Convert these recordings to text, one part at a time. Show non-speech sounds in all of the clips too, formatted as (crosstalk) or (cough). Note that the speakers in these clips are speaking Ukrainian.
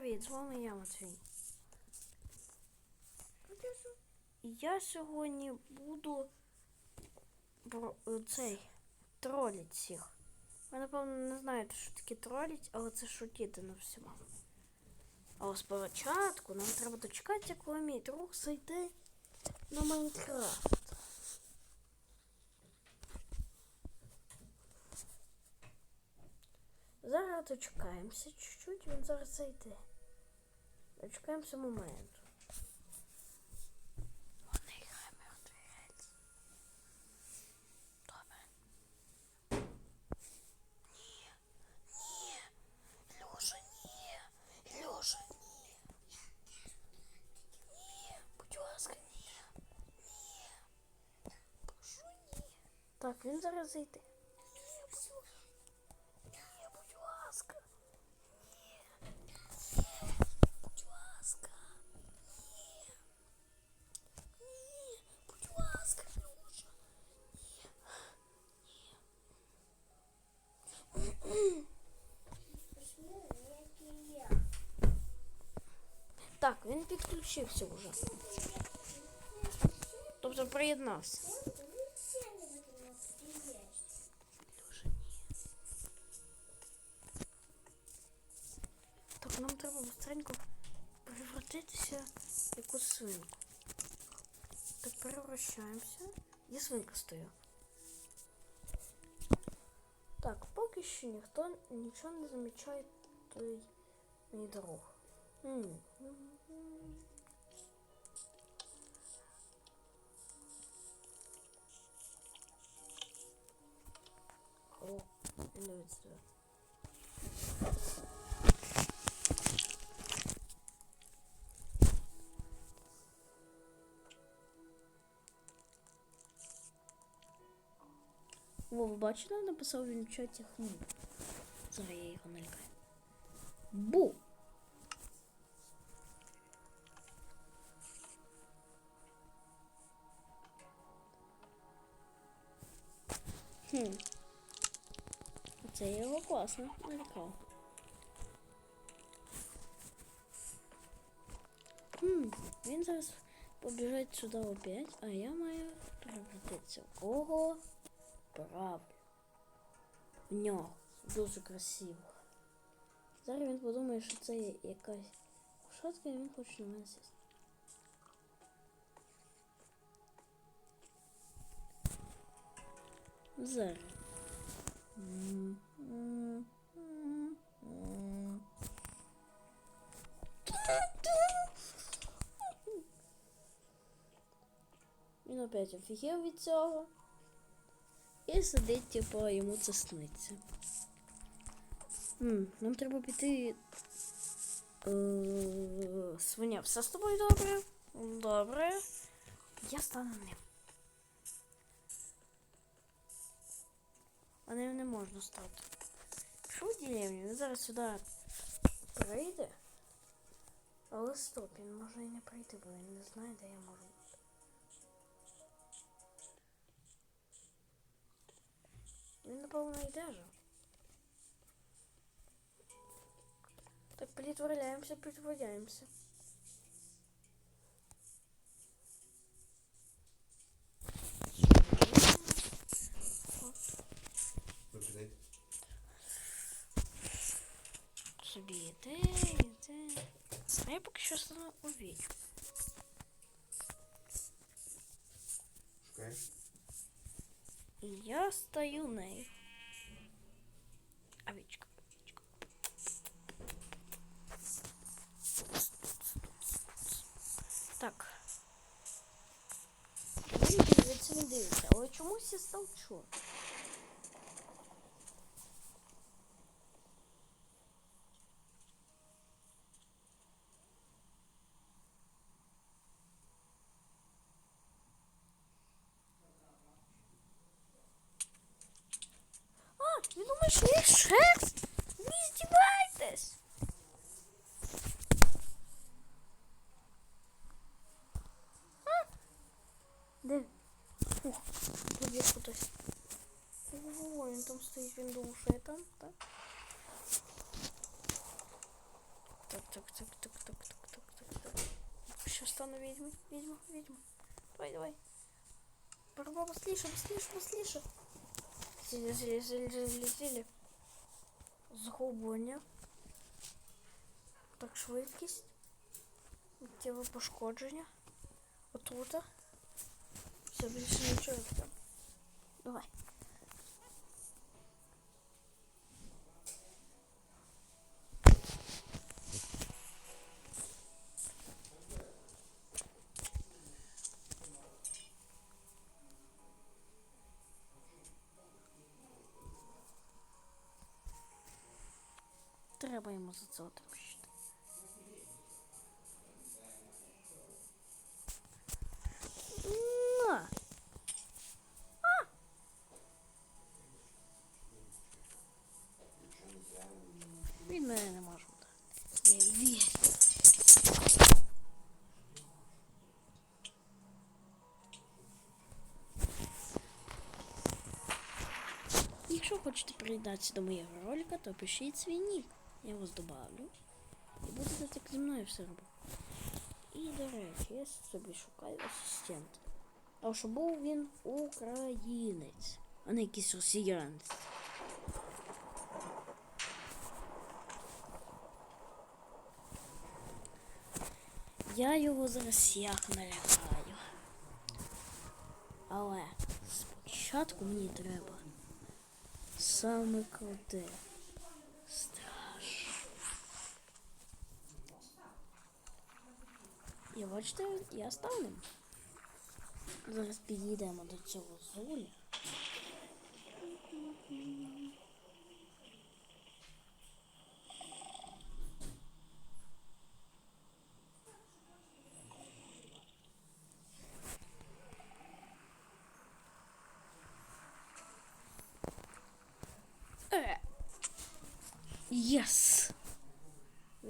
Привіт, з вами я, Матвій. Я сьогодні буду е, цей троліть всіх. Ви, напевно, не знаєте, що таке троліть, але це шутіти на всьому. Але спочатку нам треба дочекатися, коли мій друг зайде на Майнкрафт. Зараз дочекаємося чуть-чуть, він зараз зайде. Дочекаємося моменту. Вони грає мертвий грець. Добре. Ні, ні, Льоша, ні, Льоша, ні. Ні, будь ласка, ні, ні. Прошу, ні. Так, він зараз зайде. Ні, будь ласка. Ні, будь ласка. Ні. Ні, будь ласка. Ні. Ні, будь ласка, Льоша. Так, він підключився вже. Тобто приєднався. Так, нам треба быстренько превратитися в якусь свинку. Так, перевращаємося. Я свинка стою. Так, поки що ніхто нічого не замічає той мій дорог. М. О, він дивиться туди. Во, ви бачите, написав він в чаті хм. Зараз я його налякаю. Бу! Хм. Це я його класно налякав. Хм, він зараз побіжить сюди опять, а я маю превратитися в кого? Правильно. В нього. Дуже красиво. Зараз він подумає, що це якась кушатка, і він хоче на мене сісти. Зараз. Він опять офігів від цього. І сидить, типу, йому це сниться. М, нам треба піти. Е, свиня, все з тобою добре? Добре. Я стану ним. А ним не можна стати. Що в деревню? Він зараз сюди прийде. Але стоп, він може і не прийти, бо він не знає, де я можу. Він, напевно, йде же. Так, притворяемся, притворяемся. Собі йде, йде. А я поки що стану овечку. Шукаєш? І я стою нею. Овечка, овечка. Так. Він дивиться, він дивиться, але чомусь я став чо? А, ви думаєш, що я шерсть? Ви здіваєтесь? А? Де? Ух, тут є хтось. Ого, він там стоїть, він думав, що я там, так? Так, так, так, так, так, так, так, так, так, так. Що стану відьму, відьму, відьму. Давай, давай. Барба, быстріше, быстріше, быстріше. Зілі, зілі, зілі, зілі, зілі. Згублення. Так, швидкість. Тіло пошкодження. Отрута. Все, більше нічого не треба. Давай. А! Не може вдарити. Я вірю. Якщо хочете приєднатися до моєго ролика, то пишіть свій нік. Я вас добавлю. І будете так зі мною все робити. І, до речі, я собі шукаю асистента. А що був він українець, а не якийсь росіянець. Я його зараз як налякаю. Але спочатку мені треба саме круте. І бачите, я став ним. Зараз підійдемо до цього золя. Е.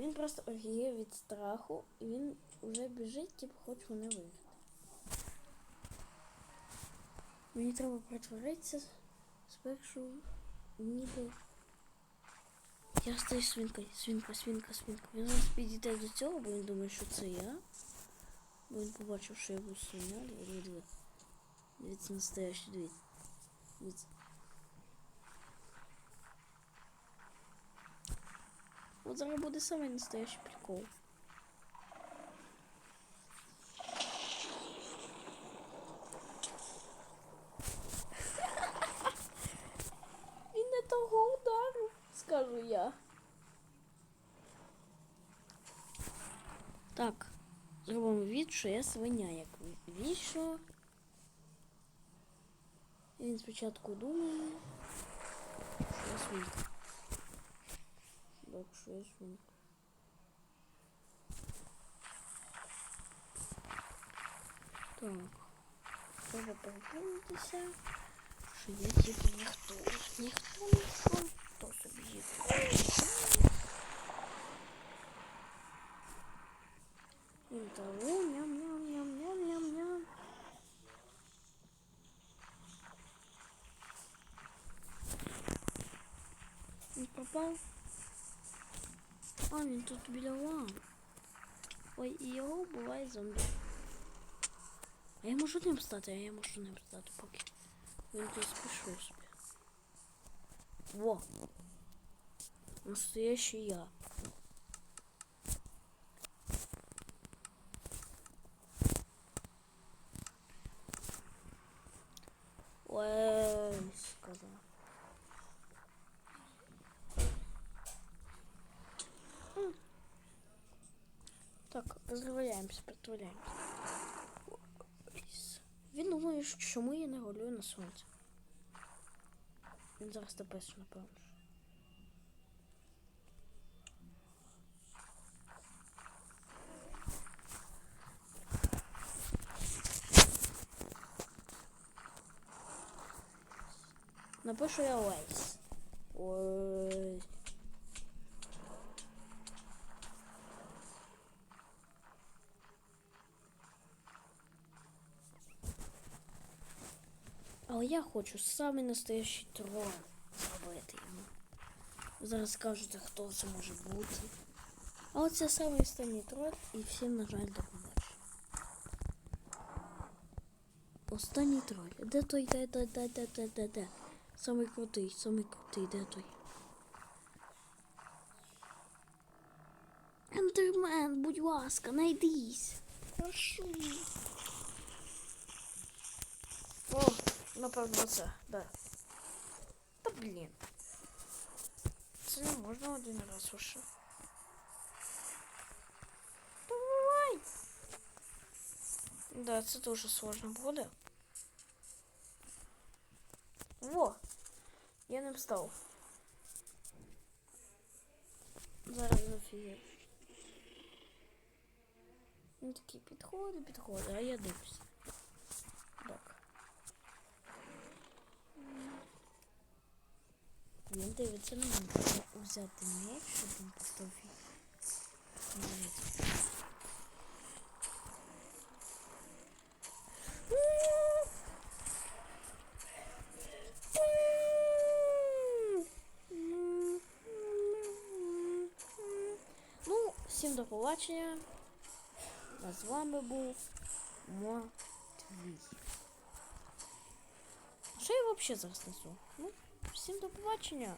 Він просто офігів від страху, і він вже біжить, типу, хоче мене виграти. Мені треба притворитися спершу ніби. Я стою свинкою, свинка, свинка, свинка. Він зараз підійде до цього, бо він думає, що це я. Бо він побачив, що я був свиня. Дивіться настоящий, дивіться. От зараз буде самий настоящий прикол. (laughs) Він не того удару, скажу я. Так, зробимо від, що я свиня, як вічно. Він спочатку думає, що я свинка. Так, що я свинка. Так. Треба перекинутися, що я типу ніхто. Ніхто ніхто. Хто собі їде. Він траву, ням-ням-ням-ням-ням-ням. Він пропав. А, він тут біля вам. Ой, і його буває зомбі. А я можу ним стати, а я можу ним стати поки. Він тут спішу собі. Во. Настоящий я. Розриваємося, притворяємося. Він думає, що чому я не голюю на сонці. Він зараз тепер, напевно. Напишу я Лейс. Ой. Але я хочу самий настоящий трон зробити йому. Зараз скажете, хто це може бути. А оце самий останній троль і всім, на жаль, до побачення. Останній троль. Де той, де, де, де, де, де, де, де? Самий крутий, самий крутий, де той? Ендермен, будь ласка, найдись. Прошу. О, напевно, це, да. Та блін. Це не можна один раз уже. Давай. Да, це дуже сложно буде. Во! Я ним став. Зараз офігеть. Він такий підходить, підходить, а я дивлюся. Він дивиться на мене. Треба взяти меч, щоб він. Ну, всім до побачення. А з вами був Матвій. Що я взагалі зараз несу? Ну, всім до побачення.